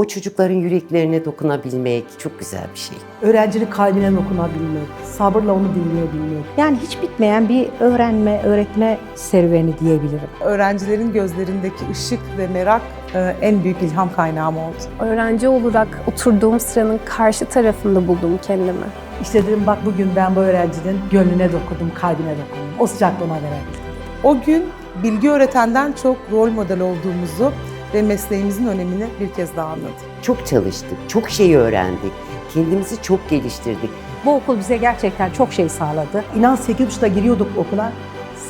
O çocukların yüreklerine dokunabilmek çok güzel bir şey. Öğrencinin kalbine dokunabilmek, sabırla onu dinleyebilmek. Yani hiç bitmeyen bir öğrenme, öğretme serüveni diyebilirim. Öğrencilerin gözlerindeki ışık ve merak e, en büyük ilham kaynağım oldu. Öğrenci olarak oturduğum sıranın karşı tarafında buldum kendimi. İşte dedim bak bugün ben bu öğrencinin gönlüne dokundum, kalbine dokundum. O sıcaklığına verebildim. O gün bilgi öğretenden çok rol model olduğumuzu ve mesleğimizin önemini bir kez daha anladım. Çok çalıştık, çok şey öğrendik. Kendimizi çok geliştirdik. Bu okul bize gerçekten çok şey sağladı. İnan 8.30'da giriyorduk okula,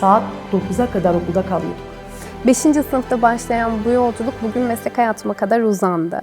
saat 9'a kadar okulda kalıyorduk. Beşinci sınıfta başlayan bu yolculuk bugün meslek hayatıma kadar uzandı.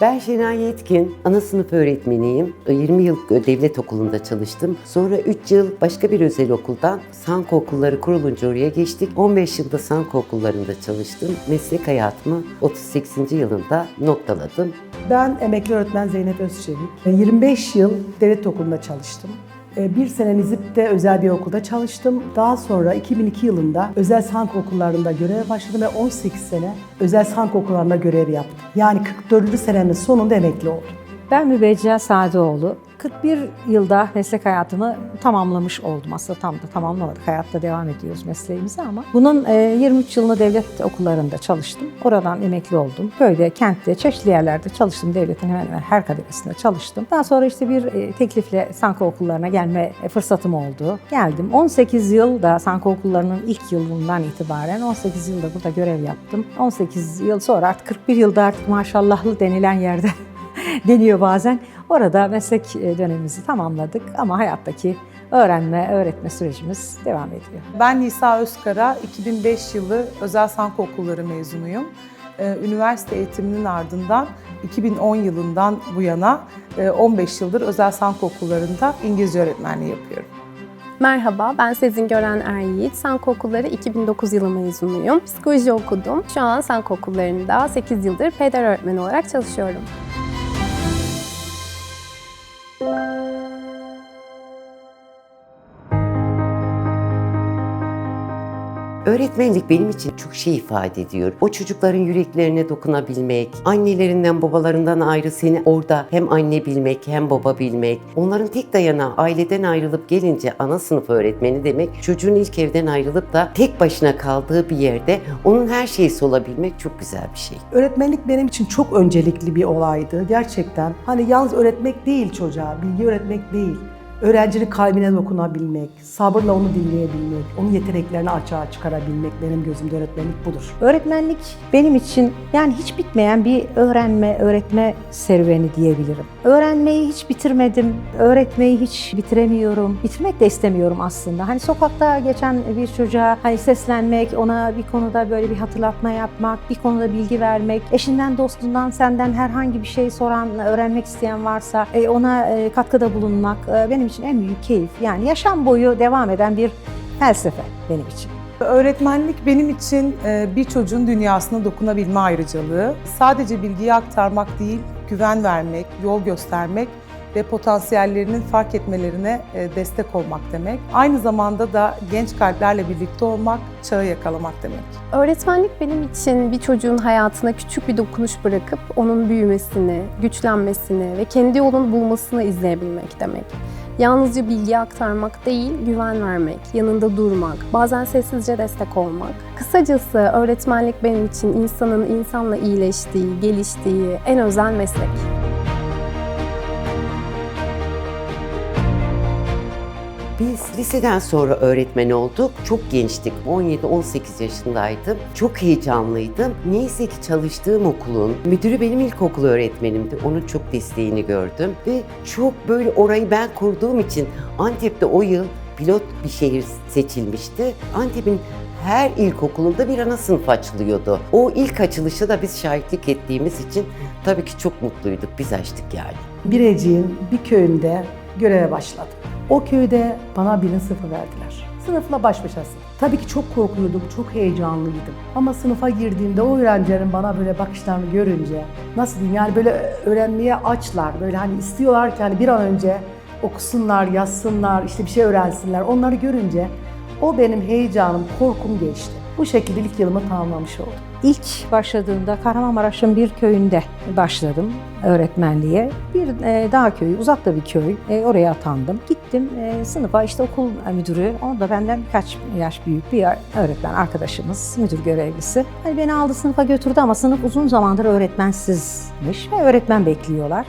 Ben Şenay Yetkin, ana sınıf öğretmeniyim. 20 yıl devlet okulunda çalıştım. Sonra 3 yıl başka bir özel okuldan Sanko okulları kurulunca oraya geçtik. 15 yılda Sanko okullarında çalıştım. Meslek hayatımı 38. yılında noktaladım. Ben emekli öğretmen Zeynep Özçelik. 25 yıl devlet okulunda çalıştım. E, Bir sene Nizip'te özel bir okulda çalıştım. Daha sonra 2002 yılında özel sank okullarında görev başladım ve 18 sene özel sank okullarında görev yaptım. Yani 44. senenin sonunda emekli oldum. Ben Mübeccel Sadeoğlu. 41 yılda meslek hayatımı tamamlamış oldum. Aslında tam da tamamlamadık. Hayatta devam ediyoruz mesleğimize ama. Bunun e, 23 yılını devlet okullarında çalıştım. Oradan emekli oldum. Köyde, kentte, çeşitli yerlerde çalıştım. Devletin hemen hemen her kademesinde çalıştım. Daha sonra işte bir e, teklifle Sanko okullarına gelme e, fırsatım oldu. Geldim. 18 yıl da Sanko okullarının ilk yılından itibaren 18 yılda burada görev yaptım. 18 yıl sonra artık 41 yılda artık maşallahlı denilen yerde deniyor bazen. Orada meslek e, dönemimizi tamamladık ama hayattaki öğrenme, öğretme sürecimiz devam ediyor. Ben Nisa Özkara, 2005 yılı Özel Sanko Okulları mezunuyum. Ee, Üniversite eğitiminin ardından 2010 yılından bu yana e, 15 yıldır Özel Sanko Okullarında İngilizce öğretmenliği yapıyorum. Merhaba, ben Sezin Gören Er Yiğit. Sanko Okulları 2009 yılı mezunuyum. Psikoloji okudum. Şu an Sanko Okulları'nda 8 yıldır peder öğretmeni olarak çalışıyorum. Thank you. Öğretmenlik benim için çok şey ifade ediyor. O çocukların yüreklerine dokunabilmek, annelerinden babalarından ayrı seni orada hem anne bilmek hem baba bilmek. Onların tek dayanağı aileden ayrılıp gelince ana sınıf öğretmeni demek çocuğun ilk evden ayrılıp da tek başına kaldığı bir yerde onun her şeysi olabilmek çok güzel bir şey. Öğretmenlik benim için çok öncelikli bir olaydı gerçekten. Hani yalnız öğretmek değil çocuğa, bilgi öğretmek değil. Öğrencinin kalbine dokunabilmek, sabırla onu dinleyebilmek, onun yeteneklerini açığa çıkarabilmek benim gözümde öğretmenlik budur. Öğretmenlik benim için yani hiç bitmeyen bir öğrenme, öğretme serüveni diyebilirim. Öğrenmeyi hiç bitirmedim, öğretmeyi hiç bitiremiyorum. Bitirmek de istemiyorum aslında. Hani sokakta geçen bir çocuğa hani seslenmek, ona bir konuda böyle bir hatırlatma yapmak, bir konuda bilgi vermek, eşinden, dostundan, senden herhangi bir şey soran, öğrenmek isteyen varsa e, ona e, katkıda bulunmak e, benim için en büyük keyif. Yani yaşam boyu devam eden bir felsefe benim için. Öğretmenlik benim için e, bir çocuğun dünyasına dokunabilme ayrıcalığı. Sadece bilgiyi aktarmak değil, güven vermek, yol göstermek ve potansiyellerinin fark etmelerine e, destek olmak demek. Aynı zamanda da genç kalplerle birlikte olmak, çağı yakalamak demek. Öğretmenlik benim için bir çocuğun hayatına küçük bir dokunuş bırakıp onun büyümesini, güçlenmesini ve kendi yolunu bulmasını izleyebilmek demek. Yalnızca bilgi aktarmak değil, güven vermek, yanında durmak, bazen sessizce destek olmak. Kısacası öğretmenlik benim için insanın insanla iyileştiği, geliştiği en özel meslek. Biz liseden sonra öğretmen olduk. Çok gençtik. 17-18 yaşındaydım. Çok heyecanlıydım. Neyse ki çalıştığım okulun müdürü benim ilkokul öğretmenimdi. Onun çok desteğini gördüm. Ve çok böyle orayı ben kurduğum için Antep'te o yıl pilot bir şehir seçilmişti. Antep'in her ilkokulunda bir ana sınıf açılıyordu. O ilk açılışa da biz şahitlik ettiğimiz için tabii ki çok mutluyduk. Biz açtık yani. Birecik'in bir köyünde göreve başladım. O köyde bana birin sınıfı verdiler. Sınıfla baş başasın. Tabii ki çok korkuluyordum, çok heyecanlıydım. Ama sınıfa girdiğimde o öğrencilerin bana böyle bakışlarını görünce, nasıl diyeyim yani böyle öğrenmeye açlar, böyle hani istiyorlar ki hani bir an önce okusunlar, yazsınlar, işte bir şey öğrensinler. Onları görünce o benim heyecanım, korkum geçti. Bu şekilde ilk yılımı tamamlamış oldum. İlk başladığımda Kahramanmaraş'ın bir köyünde başladım öğretmenliğe. Bir e, dağ köyü, uzakta bir köy. E, oraya atandım. Gittim e, sınıfa işte okul müdürü, o da benden birkaç yaş büyük bir öğretmen arkadaşımız, müdür görevlisi. Hani beni aldı sınıfa götürdü ama sınıf uzun zamandır öğretmensizmiş ve öğretmen bekliyorlar.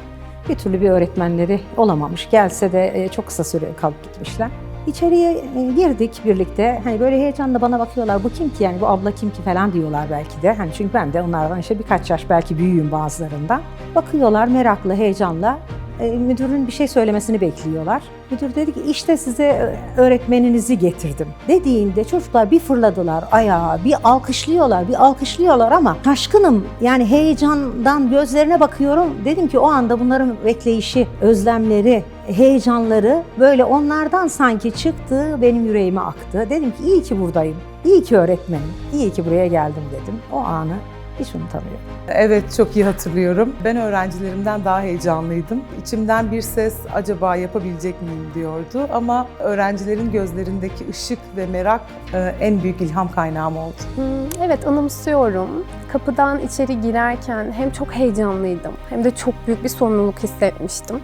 Bir türlü bir öğretmenleri olamamış. Gelse de e, çok kısa süre kalıp gitmişler. İçeriye e, girdik birlikte. Hani böyle heyecanla bana bakıyorlar. Bu kim ki yani bu abla kim ki falan diyorlar belki de. Hani çünkü ben de onlardan işte birkaç yaş belki büyüğüm bazılarından. Bakıyorlar meraklı, heyecanla. E, müdürün bir şey söylemesini bekliyorlar. Müdür dedi ki işte size e, öğretmeninizi getirdim. Dediğinde çocuklar bir fırladılar ayağa, bir alkışlıyorlar, bir alkışlıyorlar ama şaşkınım. Yani heyecandan gözlerine bakıyorum. Dedim ki o anda bunların bekleyişi, özlemleri, heyecanları böyle onlardan sanki çıktı, benim yüreğime aktı. Dedim ki iyi ki buradayım, iyi ki öğretmenim, iyi ki buraya geldim dedim. O anı hiç unutamıyorum. Evet çok iyi hatırlıyorum. Ben öğrencilerimden daha heyecanlıydım. İçimden bir ses acaba yapabilecek miyim diyordu ama öğrencilerin gözlerindeki ışık ve merak e, en büyük ilham kaynağım oldu. Hmm, Evet anımsıyorum. Kapıdan içeri girerken hem çok heyecanlıydım hem de çok büyük bir sorumluluk hissetmiştim.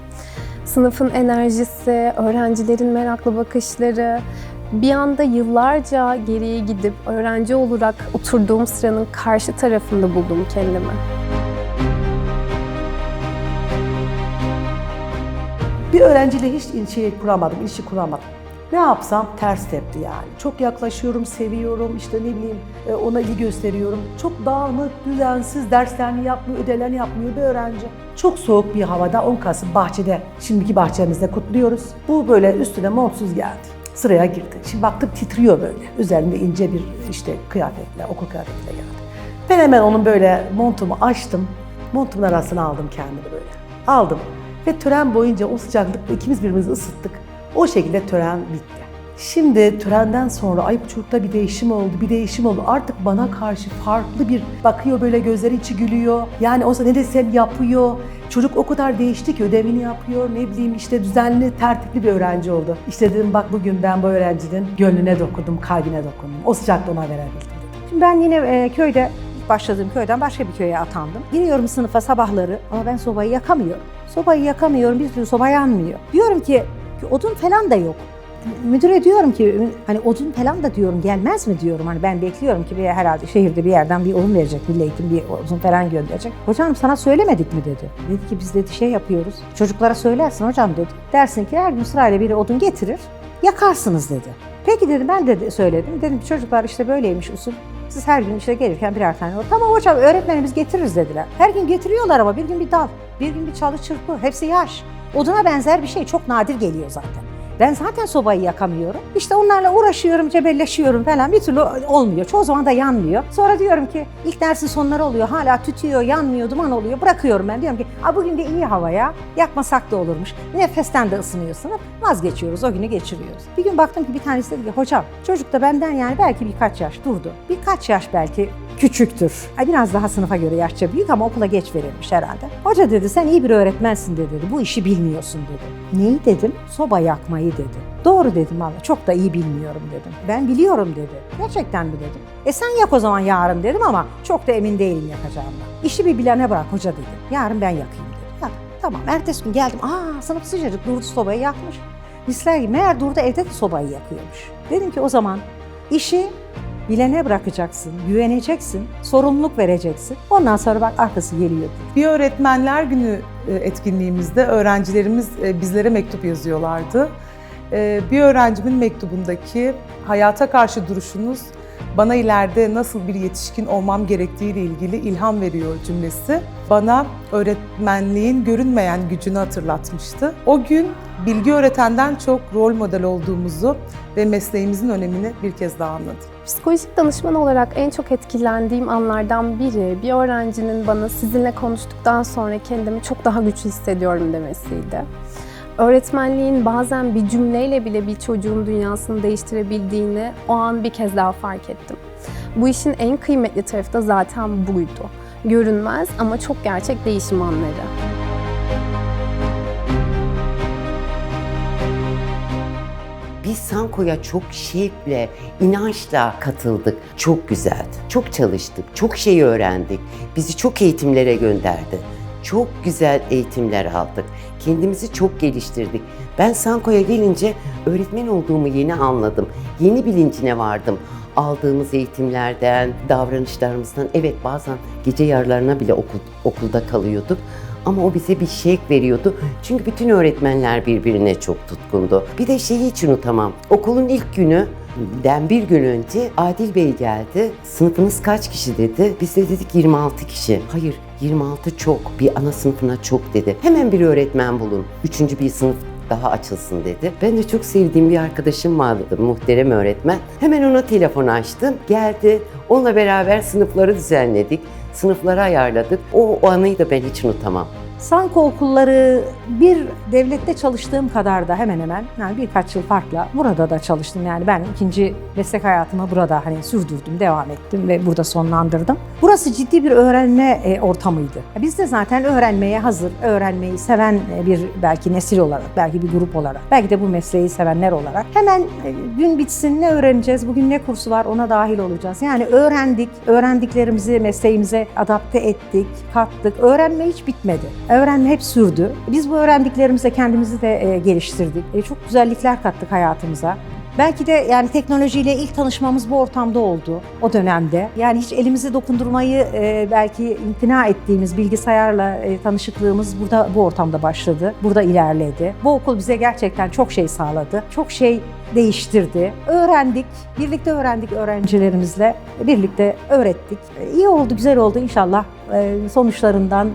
Sınıfın enerjisi, öğrencilerin meraklı bakışları, bir anda yıllarca geriye gidip öğrenci olarak oturduğum sıranın karşı tarafında buldum kendimi. Bir öğrenciyle hiç şey kuramadım, ilişki kuramadım. Ne yapsam ters tepti yani. Çok yaklaşıyorum, seviyorum, işte ne bileyim e, ona ilgi gösteriyorum. Çok dağınık, düzensiz, derslerini yapmıyor, ödevlerini yapmıyor bir öğrenci. Çok soğuk bir havada 10 Kasım bahçede, şimdiki bahçemizde kutluyoruz. Bu böyle üstüne montsuz geldi. Sıraya girdi. Şimdi baktım titriyor böyle. Üzerinde ince bir işte kıyafetle, okul kıyafetiyle geldi. Ben hemen onun böyle montumu açtım. Montumun arasına aldım kendimi böyle. Aldım. Ve tören boyunca o sıcaklıkta ikimiz birbirimizi ısıttık. O şekilde tören bitti. Şimdi törenden sonra ay bu çocukta bir değişim oldu, bir değişim oldu. Artık bana karşı farklı bir bakıyor böyle gözleri içi gülüyor. Yani olsa ne desem yapıyor. Çocuk o kadar değişti ki ödevini yapıyor. Ne bileyim işte düzenli, tertipli bir öğrenci oldu. İşte dedim bak bugün ben bu öğrencinin gönlüne dokundum, kalbine dokundum. O sıcaklığı ona verebildim. Şimdi ben yine e, köyde başladığım köyden başka bir köye atandım. Giriyorum sınıfa sabahları ama ben sobayı yakamıyorum. Sobayı yakamıyorum, bir türlü soba yanmıyor. Diyorum ki odun falan da yok. Müdüre diyorum ki hani odun falan da diyorum gelmez mi diyorum. Hani ben bekliyorum ki bir herhalde şehirde bir yerden bir odun verecek, bir eğitim bir odun falan gönderecek. Hocam sana söylemedik mi dedi. Dedi ki biz dedi şey yapıyoruz. Çocuklara söylersin hocam dedi. Dersin ki her gün sırayla biri odun getirir, yakarsınız dedi. Peki dedim ben de söyledim. Dedim çocuklar işte böyleymiş usul. Siz her gün işte gelirken birer tane olur. Tamam hocam öğretmenimiz getiririz dediler. Her gün getiriyorlar ama bir gün bir dal, bir gün bir çalı çırpı. Hepsi yaş. Oduna benzer bir şey çok nadir geliyor zaten. Ben zaten sobayı yakamıyorum. İşte onlarla uğraşıyorum, cebelleşiyorum falan. Bir türlü olmuyor. Çoğu zaman da yanmıyor. Sonra diyorum ki ilk dersin sonları oluyor. Hala tütüyor, yanmıyor, duman oluyor. Bırakıyorum ben. Diyorum ki A, bugün de iyi havaya. Yakmasak da olurmuş. Nefesten de ısınıyor sınıf. Vazgeçiyoruz. O günü geçiriyoruz. Bir gün baktım ki bir tanesi dedi ki hocam çocuk da benden yani belki birkaç yaş durdu. Birkaç yaş belki küçüktür. Biraz daha sınıfa göre yaşça büyük ama okula geç verilmiş herhalde. Hoca dedi sen iyi bir öğretmensin de dedi. Bu işi bilmiyorsun dedi. Neyi dedim? Soba yakmayı dedi. Doğru dedim valla çok da iyi bilmiyorum dedim. Ben biliyorum dedi. Gerçekten mi dedim. E sen yak o zaman yarın dedim ama çok da emin değilim yakacağımdan. İşi bir bilene bırak hoca dedi. Yarın ben yakayım dedi. Yak. Tamam ertesi gün geldim. Aa sınıf sıcacık durdu sobayı yakmış. Misler gibi meğer durdu evde de sobayı yakıyormuş. Dedim ki o zaman işi bilene bırakacaksın, güveneceksin, sorumluluk vereceksin. Ondan sonra bak arkası geliyor. Bir öğretmenler günü e, etkinliğimizde öğrencilerimiz e, bizlere mektup yazıyorlardı. E, Bir öğrencimin mektubundaki hayata karşı duruşunuz bana ileride nasıl bir yetişkin olmam gerektiğiyle ilgili ilham veriyor cümlesi bana öğretmenliğin görünmeyen gücünü hatırlatmıştı. O gün bilgi öğretenden çok rol model olduğumuzu ve mesleğimizin önemini bir kez daha anladım. Psikolojik danışman olarak en çok etkilendiğim anlardan biri bir öğrencinin bana sizinle konuştuktan sonra kendimi çok daha güçlü hissediyorum demesiydi. Öğretmenliğin bazen bir cümleyle bile bir çocuğun dünyasını değiştirebildiğini o an bir kez daha fark ettim. Bu işin en kıymetli tarafı da zaten buydu. Görünmez ama çok gerçek değişim anları. Biz Sanko'ya çok şevkle, inançla katıldık. Çok güzeldi. Çok çalıştık, çok şey öğrendik. Bizi çok eğitimlere gönderdi. Çok güzel eğitimler aldık. Kendimizi çok geliştirdik. Ben Sanko'ya gelince öğretmen olduğumu yeni anladım. Yeni bilincine vardım. Aldığımız eğitimlerden, davranışlarımızdan, evet bazen gece yarılarına bile okul, okulda kalıyorduk. Ama o bize bir şevk veriyordu. Çünkü bütün öğretmenler birbirine çok tutkundu. Bir de şeyi hiç unutamam. Okulun ilk günü den bir gün önce Adil Bey geldi. Sınıfınız kaç kişi dedi. Biz de dedik 26 kişi. Hayır 26 çok. Bir ana sınıfına çok dedi. Hemen bir öğretmen bulun. Üçüncü bir sınıf daha açılsın dedi. Ben de çok sevdiğim bir arkadaşım vardı, muhterem öğretmen. Hemen ona telefon açtım. Geldi. Onunla beraber sınıfları düzenledik. Sınıfları ayarladık. O, o anıyı da ben hiç unutamam. Sanko okulları bir devlette çalıştığım kadar da hemen hemen yani birkaç yıl farkla burada da çalıştım. Yani ben ikinci meslek hayatımı burada hani sürdürdüm, devam ettim ve burada sonlandırdım. Burası ciddi bir öğrenme e, ortamıydı. Biz de zaten öğrenmeye hazır, öğrenmeyi seven e, bir belki nesil olarak, belki bir grup olarak, belki de bu mesleği sevenler olarak hemen e, gün bitsin ne öğreneceğiz, bugün ne kursu var ona dahil olacağız. Yani öğrendik, öğrendiklerimizi mesleğimize adapte ettik, kattık. Öğrenme hiç bitmedi. Öğrenme hep sürdü. Biz bu öğrendiklerimizle kendimizi de e, geliştirdik. E, çok güzellikler kattık hayatımıza. Belki de yani teknolojiyle ilk tanışmamız bu ortamda oldu o dönemde. Yani hiç elimizi dokundurmayı e, belki imtina ettiğimiz bilgisayarla e, tanışıklığımız burada bu ortamda başladı. Burada ilerledi. Bu okul bize gerçekten çok şey sağladı. Çok şey değiştirdi. Öğrendik. Birlikte öğrendik öğrencilerimizle. Birlikte öğrettik. E, İyi oldu, güzel oldu inşallah. e, Sonuçlarından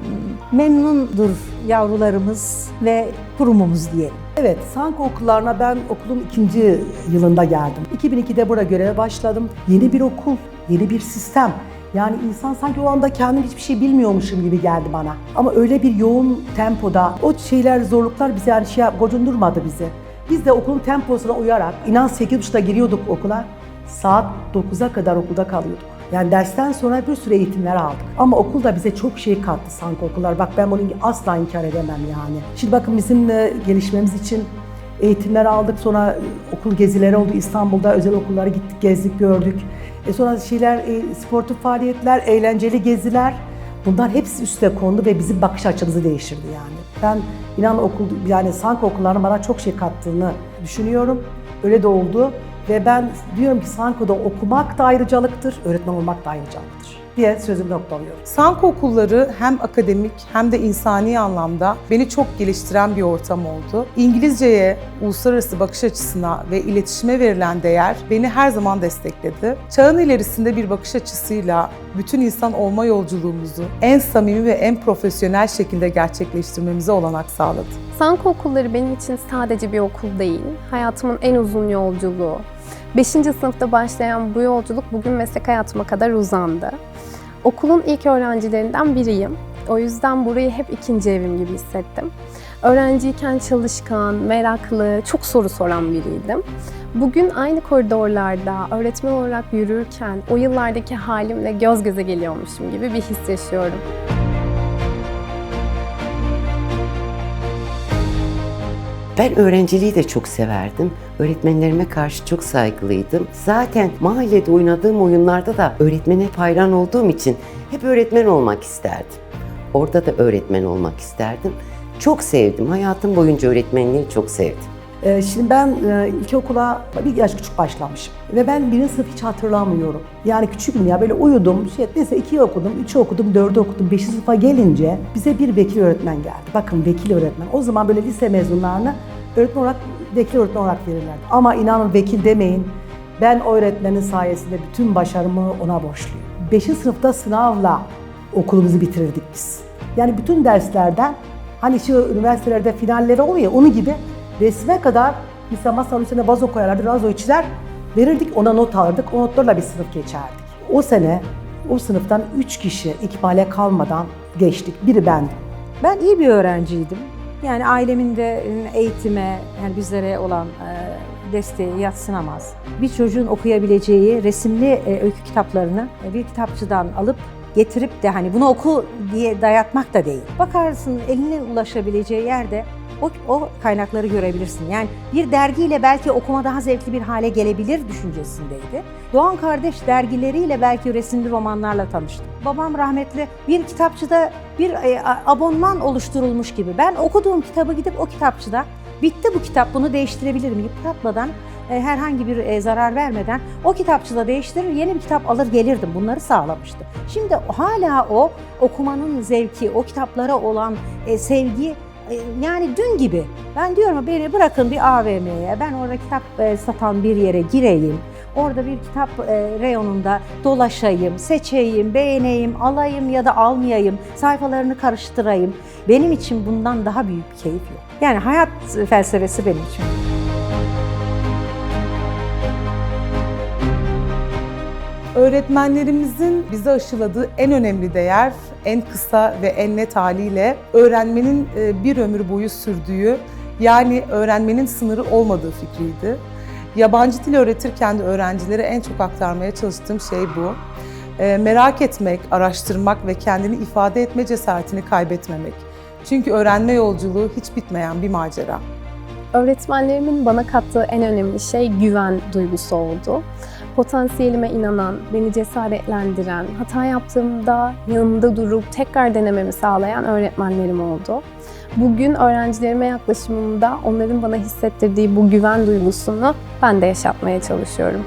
memnundur yavrularımız ve kurumumuz diyelim. Evet, Sanko okullarına ben okulun ikinci yılında geldim. 2002'de burada göreve başladım. Yeni bir okul, yeni bir sistem. Yani insan sanki o anda kendim hiçbir şey bilmiyormuşum gibi geldi bana. Ama öyle bir yoğun tempoda o şeyler, zorluklar bizi yani şey gocundurmadı bizi. Biz de okulun temposuna uyarak inan 8.30'da giriyorduk okula. Saat 9'a kadar okulda kalıyorduk. Yani dersten sonra bir sürü eğitimler aldık. Ama okul da bize çok şey kattı sanki okullar. Bak ben bunu asla inkar edemem yani. Şimdi bakın bizim e, gelişmemiz için eğitimler aldık. Sonra e, okul gezileri oldu. İstanbul'da özel okullara gittik, gezdik, gördük. E sonra şeyler, e, sportif faaliyetler, eğlenceli geziler. Bunlar hepsi üste kondu ve bizim bakış açımızı değiştirdi yani. Ben inan okul, yani sanki okulların bana çok şey kattığını düşünüyorum. Öyle de oldu. Ve ben diyorum ki Sanko'da okumak da ayrıcalıktır, öğretmen olmak da ayrıcalıktır diye sözümü noktalıyorum. Sanko okulları hem akademik hem de insani anlamda beni çok geliştiren bir ortam oldu. İngilizceye, uluslararası bakış açısına ve iletişime verilen değer beni her zaman destekledi. Çağın ilerisinde bir bakış açısıyla bütün insan olma yolculuğumuzu en samimi ve en profesyonel şekilde gerçekleştirmemize olanak sağladı. Sanko okulları benim için sadece bir okul değil, hayatımın en uzun yolculuğu. 5. sınıfta başlayan bu yolculuk bugün meslek hayatıma kadar uzandı. Okulun ilk öğrencilerinden biriyim. O yüzden burayı hep ikinci evim gibi hissettim. Öğrenciyken çalışkan, meraklı, çok soru soran biriydim. Bugün aynı koridorlarda öğretmen olarak yürürken o yıllardaki halimle göz göze geliyormuşum gibi bir his yaşıyorum. Ben öğrenciliği de çok severdim. Öğretmenlerime karşı çok saygılıydım. Zaten mahallede oynadığım oyunlarda da öğretmene hep hayran olduğum için hep öğretmen olmak isterdim. Orada da öğretmen olmak isterdim. Çok sevdim. Hayatım boyunca öğretmenliği çok sevdim. Ee, Şimdi ben e, ilkokula bir yaş küçük başlamışım. Ve ben birinci sınıf hiç hatırlamıyorum. Yani küçüktüm ya böyle uyudum. Şey, neyse iki okudum, üç okudum, dördü okudum. Beşinci sınıfa gelince bize bir vekil öğretmen geldi. Bakın vekil öğretmen. O zaman böyle lise mezunlarını öğretmen olarak, vekil öğretmen olarak verirlerdi. Ama inanın vekil demeyin. Ben o öğretmenin sayesinde bütün başarımı ona borçluyum. Beşinci sınıfta sınavla okulumuzu bitirirdik biz. Yani bütün derslerden hani şu üniversitelerde finalleri oluyor ya onun gibi resme kadar mesela masanın üstüne vazo koyarlardı, vazo içler verirdik ona not alırdık, o notlarla bir sınıf geçerdik. O sene o sınıftan üç kişi ikbale kalmadan geçtik. Biri bendim. Ben iyi bir öğrenciydim. Yani ailemin de e, eğitime, yani bizlere olan e, desteği yatsınamaz. Bir çocuğun okuyabileceği resimli e, öykü kitaplarını e, bir kitapçıdan alıp getirip de hani bunu oku diye dayatmak da değil. Bakarsın eline ulaşabileceği yerde o, o kaynakları görebilirsin. Yani bir dergiyle belki okuma daha zevkli bir hale gelebilir düşüncesindeydi. Doğan Kardeş dergileriyle belki resimli romanlarla tanıştım. Babam rahmetli bir kitapçıda bir e, abonman oluşturulmuş gibi. Ben okuduğum kitabı gidip o kitapçıda bitti bu kitap bunu değiştirebilirim yıpratmadan e, herhangi bir e, zarar vermeden o kitapçıda değiştirir yeni bir kitap alır gelirdim. Bunları sağlamıştı. Şimdi hala o okumanın zevki, o kitaplara olan sevgi yani dün gibi. Ben diyorum beni bırakın bir AVM'ye, ben orada kitap e, satan bir yere gireyim. Orada bir kitap e, reyonunda dolaşayım, seçeyim, beğeneyim, alayım ya da almayayım, sayfalarını karıştırayım. Benim için bundan daha büyük bir keyif yok. Yani hayat felsefesi benim için. Öğretmenlerimizin bize aşıladığı en önemli değer, en kısa ve en net haliyle öğrenmenin e, bir ömür boyu sürdüğü, yani öğrenmenin sınırı olmadığı fikriydi. Yabancı dil öğretirken de öğrencilere en çok aktarmaya çalıştığım şey bu. E, Merak etmek, araştırmak ve kendini ifade etme cesaretini kaybetmemek. Çünkü öğrenme yolculuğu hiç bitmeyen bir macera. Öğretmenlerimin bana kattığı en önemli şey güven duygusu oldu. Potansiyelime inanan, beni cesaretlendiren, hata yaptığımda yanımda durup tekrar denememi sağlayan öğretmenlerim oldu. Bugün öğrencilerime yaklaşımımda onların bana hissettirdiği bu güven duygusunu ben de yaşatmaya çalışıyorum.